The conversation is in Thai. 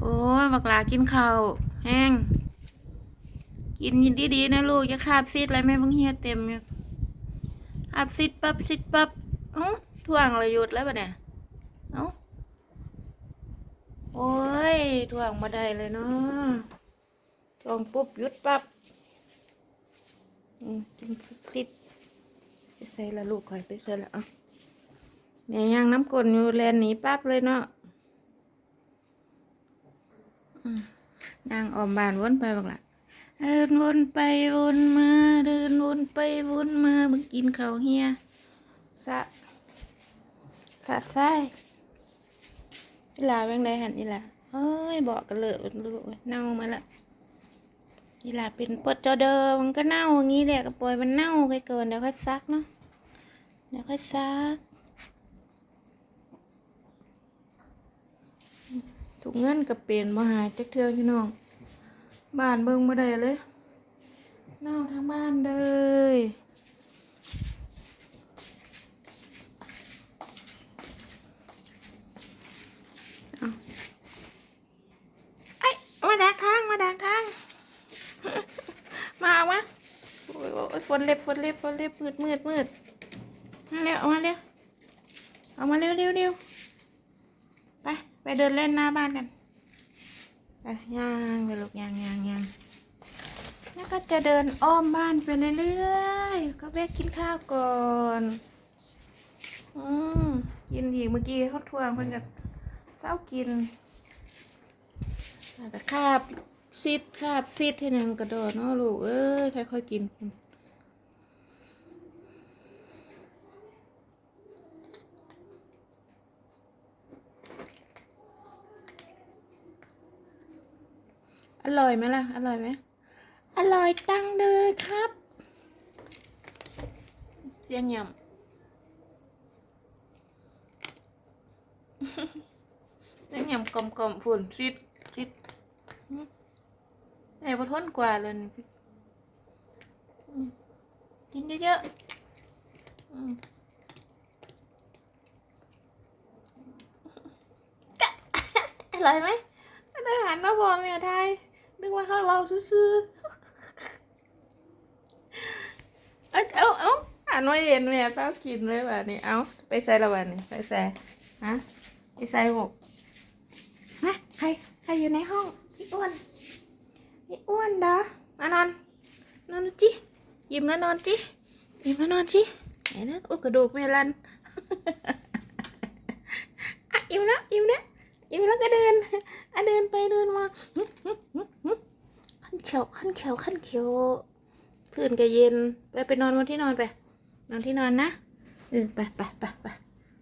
โอ้ยบักลากินข้าวแห้ง กินยินดีๆนะลูกอย่าขาดซิดอะไรแม่เพิ่งเฮียเต็มอยู่ขาดซิดปั๊บซิดปั๊บเอ้าท่วงเลยหยุดแล้วปะเนี่ยเอ้าโอ้ยท่วงมาได้เลยเนาะท่วงปุ๊บหยุดปั๊บอืมกินซิดไปใส่ละลูกคอยไปใส่ละอะแม่ยังน้ำกลนอยู่แลนหนีปั๊บเลยเนาะ นางออมบานวนไปบักละเดินวนไปวนมาเดินวนไปวนมาเบิ่งกินข้าวเฮียสะสะไส้อีลาแบงไดหันอีหลาเอ้ยบอกกันเลยลูกเอ้ยเน่ามาละอีหลาเป็นปดจอเดิมมันก็เน่าอย่างนี้แหละก็ปอยมันเน่าไปเกินเดี๋ยวค่อยซักเนาะเดี๋ยวค่อยซัก ถุงเงินกับเป็นมาหายจักเทือพี่น้อง บ้านเบิ่งมาได้เลยเน่าทั้งบ้านเลยเอาไอ้ยมาดักทางมาดักทาง มาเอามาโอ้ยโอ้ยฝนเล็บฝนเล็บฝนเล็บมืดมืดมืดมาเร็วเอามาเร็วเอามาเร็วเร็วเร็ว ไปเดินเล่นหน้าบ้านกันไปย่างไปลูกย่างย่างย่างแล้วก็จะเดินอ้อมบ้านไปเรื่อยๆก็แวะกินข้าวก่อนอืมกินอีกเมื่อกี้เขาทวงเพิ่นกับเศร้ากินแล้วก็คาบซิดคาบซิดให้นางกระโดดเนาะลูกเอ้ยค่อยๆกิน อร่อยไหมล่ะ อร่อยไหมอร่อยตังเลยครับเสียงยำเสียงยำกลมๆฝุ่นซิดซิดหึแต่พอทนกว่าเลยนี่อืมกินเยอะๆอืมจ๊ะอร่อยไหมอาหารมาบอกแม่ไทย นึกว่าเขาเราซื่อเอาเอาเอาอ่านไม่เห็นแม่เต้ากินเลยแบบนี้เอาไปใส่ละวันนี้ไปใส่ฮะไปใส่หกนะใครใครอยู่ในห้องพี่อ้วนพี่อ้วนเด้อมานอนนอนจิยิ้มแล้วนอนจิยิ้มแล้วนอนจิไหนนะโอ้กระดูกแม่ลันอะอิ่มแล้วอิ่มแล้วอิ่มแล้วก็เดินอะเดินไปเดินมา เขียวขั้นเขียวขั้นเขียวพื้นก็เย็น ไปไปนอนบนที่นอนไป นอนที่นอนนะเออไปไปไปไป